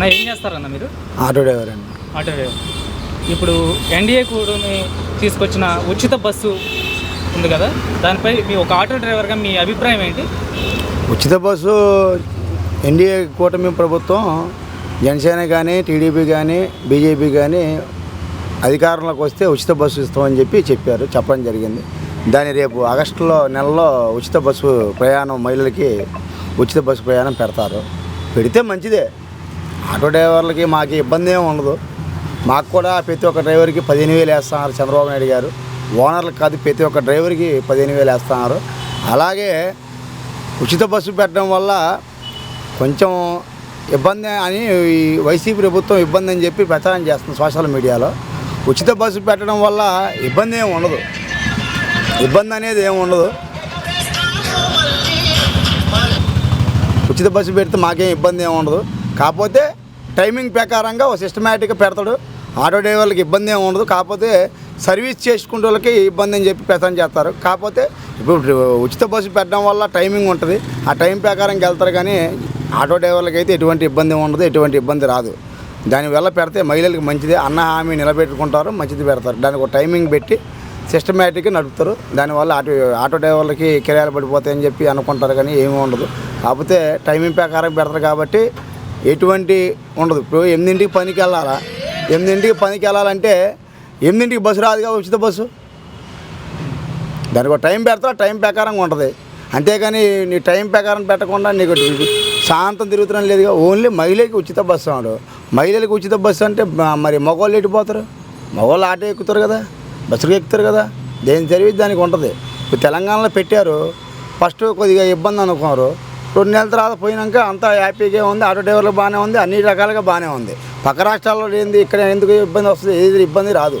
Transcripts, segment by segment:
నా ఏం చేస్తారన్న మీరు? ఆటో డ్రైవర్ అండి. Auto driver. ఇప్పుడు ఎన్డీఏ కూటమి తీసుకొచ్చిన ఉచిత బస్సు ఉంది కదా దానిపై మీ ఒక ఆటో డ్రైవర్గా మీ అభిప్రాయం ఏంటి? ఉచిత బస్సు ఎన్డీఏ కూటమి ప్రభుత్వం జనసేన కానీ టీడీపీ కానీ బీజేపీ కానీ అధికారంలోకి వస్తే ఉచిత బస్సు ఇస్తామని చెప్పి చెప్పారు చెప్పడం జరిగింది. దాని రేపు ఆగస్టులో నెలలో ఉచిత బస్సు ప్రయాణం మహిళలకి ఉచిత బస్సు ప్రయాణం పెడతారు. పెడితే మంచిదే. ఆటో డ్రైవర్లకి మాకు ఇబ్బంది ఏమి ఉండదు. మాకు కూడా ప్రతి ఒక్క డ్రైవర్కి పదిహేను వేలు వేస్తున్నారు చంద్రబాబు నాయుడు గారు. ఓనర్లకు కాదు ప్రతి ఒక్క డ్రైవర్కి పదిహేను వేలు వేస్తున్నారు. అలాగే ఉచిత బస్సు పెట్టడం వల్ల కొంచెం ఇబ్బంది అని ఈ వైసీపీ ప్రభుత్వం ఇబ్బంది అని చెప్పి ప్రచారం చేస్తుంది సోషల్ మీడియాలో. ఉచిత బస్సు పెట్టడం వల్ల ఇబ్బంది ఏమి ఉండదు. ఇబ్బంది అనేది ఏమి ఉండదు. ఉచిత బస్సు పెడితే మాకేం ఇబ్బంది ఏమి ఉండదు. కాకపోతే టైమింగ్ ప్రకారంగా ఒక సిస్టమేటిక్గా పెడతాడు. ఆటో డ్రైవర్లకి ఇబ్బంది ఏమి ఉండదు. కాకపోతే సర్వీస్ చేసుకునే వాళ్ళకి ఇబ్బంది అని చెప్పి ప్రచారం చేస్తారు. కాకపోతే ఇప్పుడు ఉచిత బస్సు పెట్టడం వల్ల టైమింగ్ ఉంటుంది. ఆ టైం ప్రకారంగా వెళ్తారు కానీ ఆటో డ్రైవర్లకి అయితే ఎటువంటి ఇబ్బంది ఉండదు. ఎటువంటి ఇబ్బంది రాదు. దానివల్ల పెడితే మహిళలకు మంచిది. అన్న హామీ నిలబెట్టుకుంటారు. మంచిది పెడతారు. దానికి ఒక టైమింగ్ పెట్టి సిస్టమేటిక్గా నడుపుతారు. దానివల్ల ఆటో ఆటో డ్రైవర్లకి కిరాయాలు పడిపోతాయని చెప్పి అనుకుంటారు కానీ ఏమీ ఉండదు. కాకపోతే టైమింగ్ ప్రకారం పెడతారు కాబట్టి ఎటువంటి ఉండదు. ఇప్పుడు ఎనిమిదింటికి పనికి వెళ్ళాలా? ఎనిమిదింటికి పనికి వెళ్ళాలంటే ఎనిమిదింటికి బస్సు రాదుగా ఉచిత బస్సు? దానికి ఒక టైం పెడతా టైం ప్రకారంగా ఉంటుంది. అంతేకాని నీ టైం ప్రకారం పెట్టకుండా నీకు శాంతం తిరుగుతున్నా లేదుగా ఓన్లీ మహిళకి ఉచిత బస్సు అన్నాడు మహిళలకు ఉచిత బస్సు అంటే మరి మగవాళ్ళు ఎట్టిపోతారు మగవాళ్ళు ఆటో ఎక్కుతారు కదా? బస్సులు ఎక్కుతారు కదా? దేని సర్వీస్ దానికి ఉంటుంది. ఇప్పుడు తెలంగాణలో పెట్టారు. ఫస్ట్ కొద్దిగా ఇబ్బంది అనుకున్నారు. రెండు నెలల తర్వాత పోయినాక అంతా హ్యాపీగా ఉంది ఆటో డ్రైవర్లు బాగానే ఉంది అన్ని రకాలుగా బాగానే ఉంది. పక్క రాష్ట్రాల్లో ఏంది ఇక్కడ ఎందుకు ఇబ్బంది వస్తుంది ఏది ఇబ్బంది రాదు.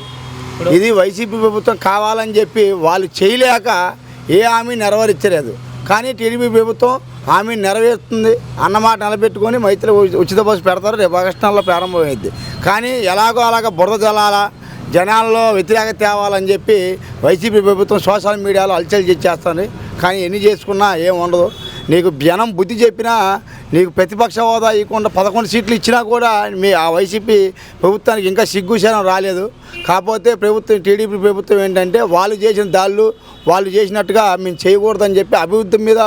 ఇది వైసీపీ ప్రభుత్వం కావాలని చెప్పి వాళ్ళు చేయలేక ఏ హామీ నెరవేర్చలేదు. కానీ టీడీపీ ప్రభుత్వం హామీ నెరవేరుతుంది అన్నమాట నిలబెట్టుకొని మైత్రి ఉచి- ఉచిత బస్సు పెడతారు రేపు ఆగస్టు నెలలో ప్రారంభమైంది కానీ ఎలాగో అలాగ బురద జలాల జనాల్లో వ్యతిరేకత తేవాలని చెప్పి వైసీపీ ప్రభుత్వం సోషల్ మీడియాలో అలచల్ చేస్తుంది కానీ ఎన్ని చేసుకున్నా ఏం ఉండదు. నీకు జనం బుద్ధి చెప్పినా నీకు ప్రతిపక్ష హోదా ఇవ్వకుండా పదకొండు సీట్లు ఇచ్చినా కూడా మీ ఆ వైసీపీ ప్రభుత్వానికి ఇంకా సిగ్గుశనం రాలేదు. కాకపోతే ప్రభుత్వం టీడీపీ ప్రభుత్వం ఏంటంటే వాళ్ళు చేసిన దాళ్ళు వాళ్ళు చేసినట్టుగా మేము చేయకూడదని చెప్పి అభివృద్ధి మీద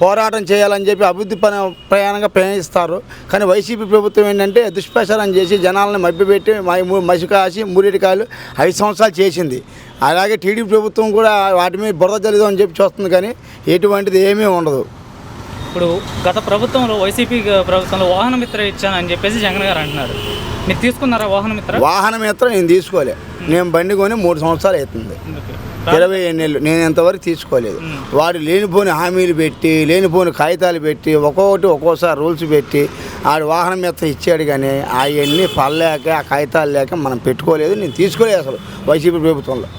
పోరాటం చేయాలని చెప్పి అభివృద్ధి పని ప్రయాణంగా ప్రయాణిస్తారు. కానీ వైసీపీ ప్రభుత్వం ఏంటంటే దుష్ప్రచారం చేసి జనాలను మభ్యపెట్టి మసి కాసి మూరేటికాయలు ఐదు సంవత్సరాలు చేసింది. అలాగే టీడీపీ ప్రభుత్వం కూడా వాటి మీద బురద జల్లుదాం అని చెప్పి చూస్తుంది కానీ ఎటువంటిది ఏమీ ఉండదు. ఇప్పుడు గత ప్రభుత్వంలో వైసీపీ ప్రభుత్వంలో వాహన మిత్ర ఇచ్చానని చెప్పేసి జగన్ గారు అంటున్నారు. మీరు తీసుకున్నారా వాహన మిత్ర? వాహనం మాత్రం నేను తీసుకోలే. నేను బండి కొని మూడు సంవత్సరాలు అవుతుంది. ఇరవై ఎన్నేళ్ళు నేను ఎంతవరకు తీసుకోలేదు. వాడు లేనిపోని హామీలు పెట్టి లేనిపోని కాగితాలు పెట్టి ఒక్కొక్కటి ఒక్కోసారి రూల్స్ పెట్టి ఆడు వాహనం మీద ఇచ్చాడు కానీ అవన్నీ పడలేక ఆ కాగితాలు లేక మనం పెట్టుకోలేదు. నేను తీసుకోలేదు అసలు వైసీపీ ప్రభుత్వంలో.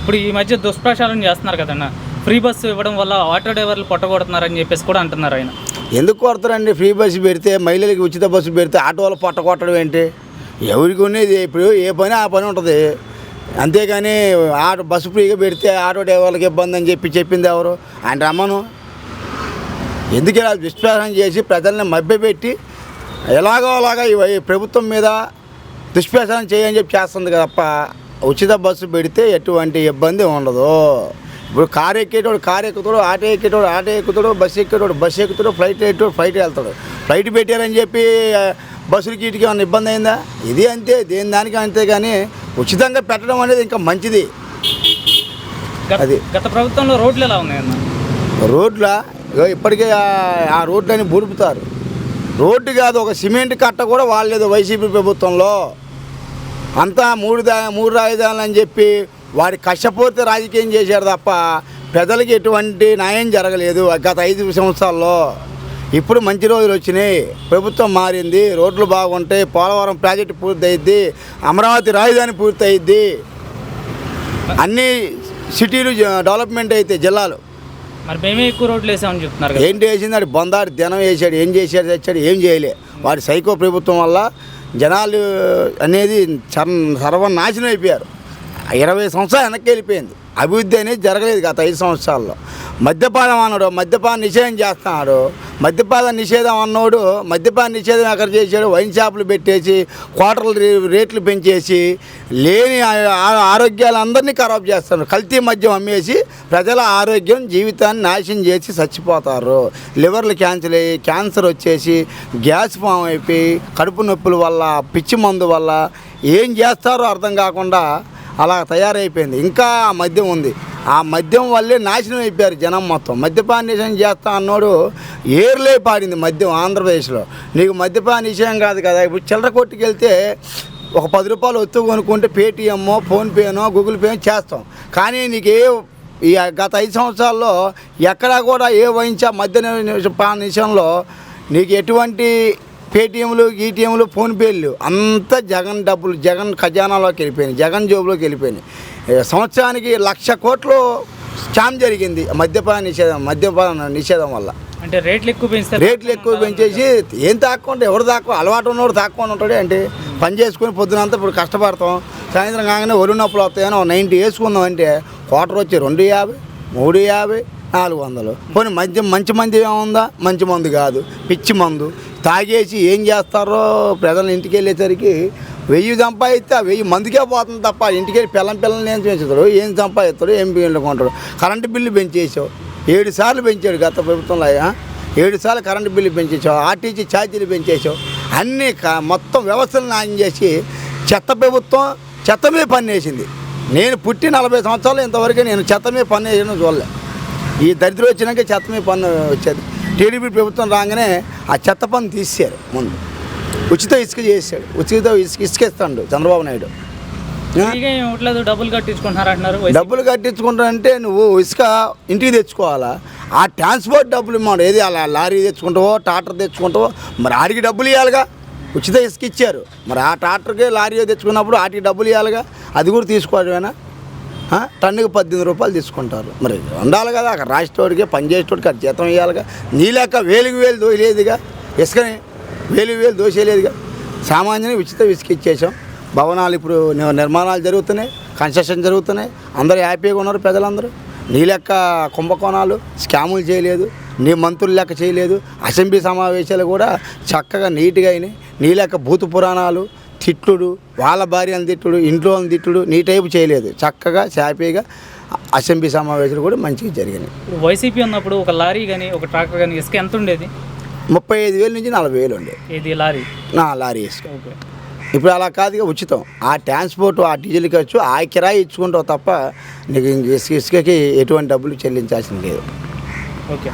ఇప్పుడు ఈ మధ్య దుష్ప్రచారం చేస్తున్నారు కదన్న. ఫ్రీ బస్సు ఇవ్వడం వల్ల ఆటో డ్రైవర్లు పొట్టగొడుతున్నారని చెప్పేసి కూడా అంటున్నారు ఆయన. ఎందుకు కొడతారండి ఫ్రీ బస్సు పెడితే మహిళలకి ఉచిత బస్సు పెడితే ఆటోలు పొట్ట కొట్టడం ఏంటి? ఎవరికి ఉన్నది ఇప్పుడు ఏ పని ఆ పని ఉంటుంది. అంతేగాని ఆటో బస్సు ఫ్రీగా పెడితే ఆటో డ్రైవర్లకు ఇబ్బంది అని చెప్పి చెప్పింది ఎవరు? ఆయన రమ్మను. ఎందుకు ఇలా దుష్ప్రచారం చేసి ప్రజల్ని మభ్యపెట్టి ఎలాగో అలాగా ఈ ప్రభుత్వం మీద దుష్ప్రచారం చేయని చెప్పి చేస్తుంది తప్ప ఉచిత బస్సు పెడితే ఎటువంటి ఇబ్బంది ఉండదు. ఇప్పుడు కారు ఎక్కేటోడు కారు ఎక్కుతాడు ఆటో ఎక్కేటోడు ఆటో ఎక్కుతాడు బస్సు ఎక్కేటోడు బస్సు ఎక్కుతాడు ఫ్లైట్ ఎక్కేటోడు ఫ్లైట్ వెళ్తాడు. ఫ్లైట్ పెట్టారని చెప్పి ఆ, బస్సులకి వీటికి ఏమైనా ఇబ్బంది అయిందా? ఇది అంతే దేని దానికి అంతే కానీ ఉచితంగా పెట్టడం అనేది ఇంకా మంచిది. అది. గత ప్రభుత్వంలో రోడ్లు ఎలా ఉన్నాయన్న? రోడ్ల? ఇప్పటికే ఆ- రోడ్లని బుడుపుతారు. రోడ్డు కాదు ఒక సిమెంట్ కట్ట కూడా వాడలేదు వైసీపీ ప్రభుత్వంలో. అంతా మూడు దా మూడు రాజధానులు అని చెప్పి వాడి కష్టపూర్తి రాజకీయం చేశారు తప్ప ప్రజలకి ఎటువంటి న్యాయం జరగలేదు. గత ఐదు సంవత్సరాల్లో ఇప్పుడు మంచి రోజులు వచ్చినాయి. ప్రభుత్వం మారింది. రోడ్లు బాగుంటాయి. పోలవరం ప్రాజెక్టు పూర్తయిద్ది. అమరావతి రాజధాని పూర్తయిద్ది. అన్ని సిటీలు డెవలప్మెంట్ అయితే జిల్లాలు. మరి మేమే ఎక్కువ రోడ్లు వేసామని చెప్తున్నారు ఏంటి వేసింది? ఆడు బొందాడు దినం వేసాడు ఏం చేశాడు తెచ్చాడు ఏం చేయలే. వాడి సైకో ప్రభుత్వం వల్ల జనాలు అనేది సర్ సర్వనాశనం అయిపోయారు. ఇరవై సంవత్సరాలు వెనక్కి వెళ్ళిపోయింది. అభివృద్ధి అనేది జరగలేదు గత ఐదు సంవత్సరాల్లో. మద్యపానం అన్నాడు మద్యపాన నిషేధం చేస్తున్నాడు. మద్యపాన నిషేధం అన్నోడు మద్యపాన నిషేధం ఎక్కడ చేశాడు? వైన్ షాపులు పెట్టేసి క్వార్టర్లు రే- రేట్లు పెంచేసి లేని ఆ- ఆరోగ్యాలు అందరినీ ఖరాబ్ చేస్తున్నారు కల్తీ మద్యం అమ్మేసి ప్రజల ఆరోగ్యం జీవితాన్ని నాశనం చేసి చచ్చిపోతారు. లివర్లు క్యాన్సర్ అయ్యి క్యాన్సర్ వచ్చేసి గ్యాస్ ఫామ్ అయిపోయి కడుపు నొప్పుల వల్ల పిచ్చి మందు వల్ల ఏం చేస్తారో అర్థం కాకుండా అలా తయారైపోయింది. ఇంకా ఆ మద్యం ఉంది. ఆ మద్యం వల్లే నాశనం అయిపోయారు జనం మొత్తం. మద్యపాన నిషేధం చేస్తా అన్నోడు. ఏర్లే పాడింది మద్యం ఆంధ్రప్రదేశ్లో. నీకు మద్యపాన నిషేధం కాదు కదా. ఇప్పుడు చిల్లర కొట్టుకెళ్తే ఒక పది రూపాయలు ఒత్తు కొనుక్కుంటే పేటీఎమ్మో ఫోన్పేనో గూగుల్ పే చేస్తాం. కానీ నీకు ఏ ఈ గత ఐదు సంవత్సరాల్లో ఎక్కడా కూడా ఏ వహించా మద్య పాన విషయంలో నీకు ఎటువంటి పేటీఎంలు ఈటీఎంలు ఫోన్పేలు అంతా జగన్ డబ్బులు జగన్ ఖజానాలోకి వెళ్ళిపోయినాయి జగన్ జోబులోకి వెళ్ళిపోయినాయి. సంవత్సరానికి లక్ష కోట్లు స్కామ్ జరిగింది మద్యపాన నిషేధం మద్యపాన నిషేధం వల్ల. అంటే రేట్లు ఎక్కువ పెంచితే రేట్లు ఎక్కువ పెంచేసి ఏం తాక్కుంటే ఎవరు తాక్కువ అలవాటు ఉన్నవాడు తాక్కుని ఉంటాడు అంటే పని చేసుకుని పొద్దునంతా ఇప్పుడు కష్టపడతాం. సాయంత్రం కాగానే ఒరు నొప్పులు వస్తాయని నైంటీ వేసుకుందాం అంటే క్వార్టర్ వచ్చి రెండు యాభై మూడు యాభై నాలుగు వందలు. పోనీ మంచి మంచి మంది ఏముందా? మంచి మందు కాదు. పిచ్చి మందు. తాగేసి ఏం చేస్తారో ప్రజలు ఇంటికి వెళ్ళేసరికి వెయ్యి సంపాదిస్తే ఆ వెయ్యి మందికే పోతుంది తప్ప ఇంటికి వెళ్ళి పిల్లం పిల్లల్ని ఏం పెంచుతాడు ఏం సంపాదిస్తారు ఏం బిల్లు కరెంటు బిల్లు పెంచేసావు ఏడు సార్లు పెంచాడు గత ప్రభుత్వంలో ఏడు సార్లు కరెంటు బిల్లు పెంచేసావు ఆర్టీసీ ఛార్జీలు పెంచేసావు అన్నీ మొత్తం వ్యవస్థలు నాయం చేసి చెత్త ప్రభుత్వం చెత్త మీద పన్నేసింది నేను పుట్టి నలభై సంవత్సరాలు ఇంతవరకు నేను చెత్త మీద పని వేసిన చూడలే. ఈ దరిద్రం వచ్చినాక చెత్త మీద పన్ను వచ్చేది. టీడీపీ ప్రభుత్వం రాగానే ఆ చెత్త పన్ను తీసేశారు ముందు. ఉచిత ఇసుక చేశాడు. ఉచిత ఇసుక ఇసుక ఇస్తాడు చంద్రబాబు నాయుడు. డబ్బులు కట్టించుకుంటున్నారు. డబ్బులు కట్టించుకుంటానంటే నువ్వు ఇసుక ఇంటికి తెచ్చుకోవాలా? ఆ ట్రాన్స్పోర్ట్ డబ్బులు ఇవ్వడు ఏది అలా లారీ తెచ్చుకుంటావో ట్రాక్టర్ తెచ్చుకుంటావో మరి ఆడికి డబ్బులు ఇవ్వాలిగా ఉచిత ఇసుక ఇచ్చారు. మరి ఆ ట్రాక్టర్కి లారీ తెచ్చుకున్నప్పుడు వాటికి డబ్బులు ఇవ్వాలిగా అది కూడా తీసుకోవడమేనా? టన్నుకి పద్దెనిమిది రూపాయలు తీసుకుంటారు. మరి ఉండాలి కదా అక్కడ రాసేటోడికి పని చేసేటోడికి అది జీతం ఇవ్వాలిగా నీ లెక్క వేలుకి వేలు దోయలేదుగా. ఇసుకని వేలు వేలు దోసేయలేదుగా. సామాన్యుని ఉచిత ఇసుక ఇచ్చేసాం భవనాలు ఇప్పుడు నిర్మాణాలు జరుగుతున్నాయి కన్స్ట్రక్షన్ జరుగుతున్నాయి. అందరూ హ్యాపీగా ఉన్నారు ప్రజలందరూ. నీ లెక్క కుంభకోణాలు స్కాములు చేయలేదు. నీ మంత్రులు లెక్క చేయలేదు. అసెంబ్లీ సమావేశాలు కూడా చక్కగా నీట్గా అయినాయి. నీ లెక్క భూత పురాణాలు తిట్టుడు వాళ్ళ భార్యను తిట్టుడు ఇంట్లో వాళ్ళని తిట్టుడు నీ టైపు చేయలేదు. చక్కగా హ్యాపీగా అసెంబ్లీ సమావేశాలు కూడా మంచిగా జరిగినాయి. వైసీపీ ఉన్నప్పుడు ఒక లారీ కానీ ఒక ట్రాక్టర్ కానీ ఇసుక ఎంత ఉండేది? ముప్పై ఐదు వేల నుంచి నలభై వేలు ఉండే ఇది లారీ? నా లారీ ఇసుక ఇప్పుడు అలా కాదుగా ఉచితం. ఆ ట్రాన్స్పోర్ట్ ఆ డీజిల్ ఖర్చు ఆ కిరాయి ఇచ్చుకుంటావు తప్ప నీకు ఇంక ఇసుక ఇసుకకి ఎటువంటి డబ్బులు చెల్లించాల్సింది లేదు. ఓకే.